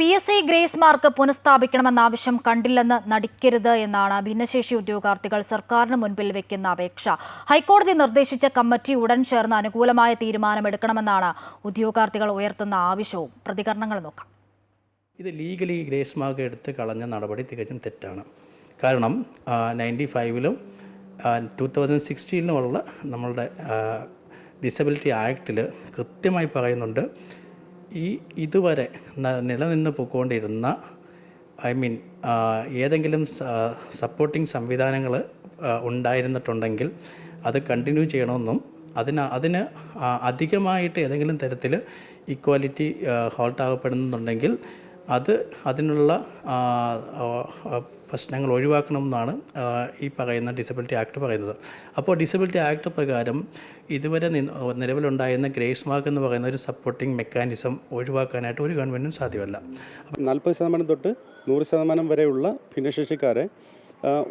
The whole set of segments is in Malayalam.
P S C grace mark പുനഃസ്ഥാപിക്കണമെന്ന ആവശ്യം കണ്ടില്ലെന്ന് നടിക്കരുത് എന്നാണ് ഭിന്നശേഷി ഉദ്യോഗാർത്ഥികൾ സർക്കാരിന് മുൻപിൽ വെക്കുന്ന അപേക്ഷ. ഹൈക്കോടതി നിർദ്ദേശിച്ച കമ്മിറ്റി ഉടൻ ചേർന്ന് അനുകൂലമായ തീരുമാനമെടുക്കണമെന്നാണ് ഉദ്യോഗാർത്ഥികൾ ഉയർത്തുന്ന ആവശ്യവും. പ്രതികരണങ്ങൾ നോക്കാം. ഇത് ലീഗലി ഗ്രേസ് മാർക്ക് എടുത്ത് കളഞ്ഞ നടപടി തികച്ചും തെറ്റാണ്. കാരണം നയന്റി ഫൈവിലും ടു തൗസൻഡ് സിക്സ്റ്റീനിലുമുള്ള നമ്മളുടെ ഡിസബിലിറ്റി ആക്റ്റിൽ കൃത്യമായി പറയുന്നുണ്ട് ഈ ഇതുവരെ നിലനിന്ന് പോയിക്കൊണ്ടിരുന്ന ഐ മീൻ ഏതെങ്കിലും സപ്പോർട്ടിംഗ് സംവിധാനങ്ങൾ ഉണ്ടായിരുന്നിട്ടുണ്ടെങ്കിൽ അത് കണ്ടിന്യൂ ചെയ്യണമെന്നും അതിന് അതിന് അധികമായിട്ട് ഏതെങ്കിലും തരത്തിൽ ഇക്വാലിറ്റി ഹോൾട്ട് ആകപ്പെടുന്നുണ്ടെങ്കിൽ അത് അതിനുള്ള പ്രശ്നങ്ങൾ ഒഴിവാക്കണമെന്നാണ് ഈ പറയുന്ന ഡിസബിലിറ്റി ആക്ട് പറയുന്നത്. അപ്പോൾ ഡിസബിലിറ്റി ആക്ട് പ്രകാരം ഇതുവരെ നിലവിലുണ്ടായിരുന്ന ഗ്രേസ് മാർക്ക് എന്ന് പറയുന്ന ഒരു സപ്പോർട്ടിംഗ് മെക്കാനിസം ഒഴിവാക്കാനായിട്ട് ഒരു ഗവൺമെന്റും സാധ്യമല്ല. നാൽപ്പത് ശതമാനം തൊട്ട് നൂറ് ശതമാനം വരെയുള്ള ഭിന്നശേഷിക്കാരെ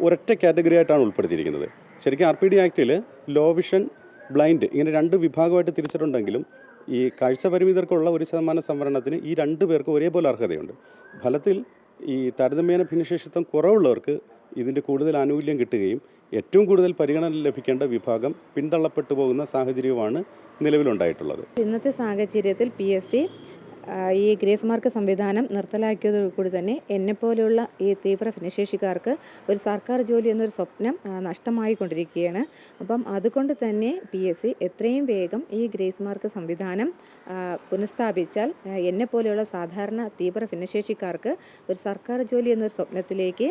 ഒരൊറ്റ കാറ്റഗറി ആയിട്ടാണ് ഉൾപ്പെടുത്തിയിരിക്കുന്നത്. ശരിക്കും ആർ പി ഡി ആക്ടിൽ ലോ വിഷൻ ബ്ലൈൻഡ് ഇങ്ങനെ രണ്ട് വിഭാഗമായിട്ട് തിരിച്ചിട്ടുണ്ടെങ്കിലും ഈ കാഴ്ച പരിമിതർക്കുള്ള ഒരു ശതമാനം സംവരണത്തിന് ഈ രണ്ട് പേർക്ക് ഒരേപോലെ അർഹതയുണ്ട്. ഫലത്തിൽ ഈ താരതമ്യേന ഭിന്നശേഷിത്വം കുറവുള്ളവർക്ക് ഇതിന്റെ കൂടുതൽ ആനുകൂല്യം കിട്ടുകയും ഏറ്റവും കൂടുതൽ പരിഗണന ലഭിക്കേണ്ട വിഭാഗം പിന്തള്ളപ്പെട്ടു പോകുന്ന സാഹചര്യവുമാണ് നിലവിലുണ്ടായിട്ടുള്ളത്. ഇന്നത്തെ സാഹചര്യത്തിൽ പി എസ് സി ഈ ഗ്രേസ് മാർക്ക് സംവിധാനം നിർത്തലാക്കിയതോടുകൂടി തന്നെ എന്നെപ്പോലെയുള്ള ഈ തീവ്ര ഭിന്നശേഷിക്കാർക്ക് ഒരു സർക്കാർ ജോലി എന്നൊരു സ്വപ്നം നഷ്ടമായിക്കൊണ്ടിരിക്കുകയാണ് അപ്പം അതുകൊണ്ട് തന്നെ പി എസ് സി എത്രയും വേഗം ഈ ഗ്രേസ് മാർക്ക് സംവിധാനം പുനഃസ്ഥാപിച്ചാൽ എന്നെപ്പോലെയുള്ള സാധാരണ തീവ്ര ഭിന്നശേഷിക്കാർക്ക് ഒരു സർക്കാർ ജോലി എന്നൊരു സ്വപ്നത്തിലേക്ക്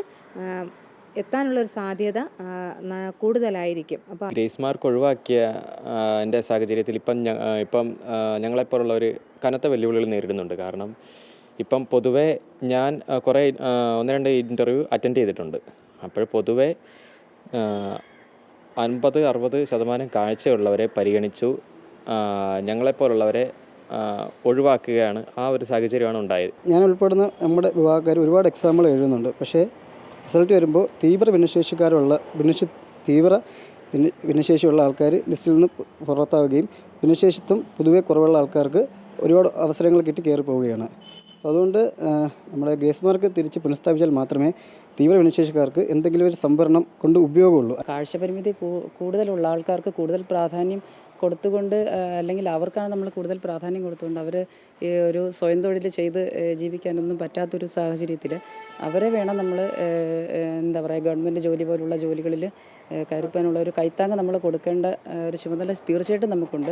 എത്താനുള്ള ഒരു സാധ്യത കൂടുതലായിരിക്കും. അപ്പം ഗ്രേസ് മാർക്ക് ഒഴിവാക്കിയ എന്റെ സാഹചര്യത്തിൽ ഇപ്പം ഇപ്പം ഞങ്ങളെപ്പോലുള്ള ഞങ്ങളെപ്പോലുള്ളവർ കനത്ത വെല്ലുവിളികൾ നേരിടുന്നുണ്ട്. കാരണം ഇപ്പം പൊതുവേ ഞാൻ കുറേ ഒന്ന് രണ്ട് ഇന്റർവ്യൂ അറ്റൻഡ് ചെയ്തിട്ടുണ്ട്. അപ്പോൾ പൊതുവേ അൻപത് അറുപത് ശതമാനം കാഴ്ചയുള്ളവരെ പരിഗണിച്ചു ഞങ്ങളെപ്പോലുള്ളവരെ ഒഴിവാക്കുകയാണ് ആ ഒരു സാഹചര്യമാണ് ഉണ്ടായത്. ഞാൻ ഉൾപ്പെടുന്ന നമ്മുടെ വിഭാഗക്കാർ ഒരുപാട് എക്സാമ്പിൾ എഴുതുന്നുണ്ട്. പക്ഷേ റിസൾട്ട് വരുമ്പോൾ തീവ്ര ഭിന്നശേഷിക്കാരുള്ള ഭിന്നശി തീവ്ര ഭിന്ന ഭിന്നശേഷിയുള്ള ആൾക്കാർ ലിസ്റ്റിൽ നിന്ന് പുറത്താവുകയും ഭിന്നശേഷിത്വം പൊതുവെ കുറവുള്ള ആൾക്കാർക്ക് ഒരുപാട് അവസരങ്ങൾ കിട്ടി കയറി പോവുകയാണ് അതുകൊണ്ട് നമ്മുടെ ഗ്രേസ് മാർക്ക് തിരിച്ച് പുനഃസ്ഥാപിച്ചാൽ മാത്രമേ തീവ്ര ഭിന്നശേഷിക്കാർക്ക് എന്തെങ്കിലും ഒരു സംവരണം കൊണ്ട് ഉപയോഗമുള്ളൂ. കാഴ്ചപരിമിതി പരിമിതി കൂടുതലുള്ള ആൾക്കാർക്ക് കൂടുതൽ പ്രാധാന്യം കൊടുത്തുകൊണ്ട് അല്ലെങ്കിൽ അവർക്കാണ് നമ്മൾ കൂടുതൽ പ്രാധാന്യം കൊടുത്തുകൊണ്ട് അവർ ഒരു സ്വയം തൊഴിൽ ചെയ്ത് ജീവിക്കാനൊന്നും പറ്റാത്തൊരു സാഹചര്യത്തിൽ അവരെ വേണം നമ്മൾ എന്താ പറയുക ഗവൺമെന്റ് ജോലി പോലുള്ള ജോലികളിൽ കരുപ്പാനുള്ള ഒരു കൈത്താങ്ങ് നമ്മൾ കൊടുക്കേണ്ട ഒരു ചുമതല തീർച്ചയായിട്ടും നമുക്കുണ്ട്.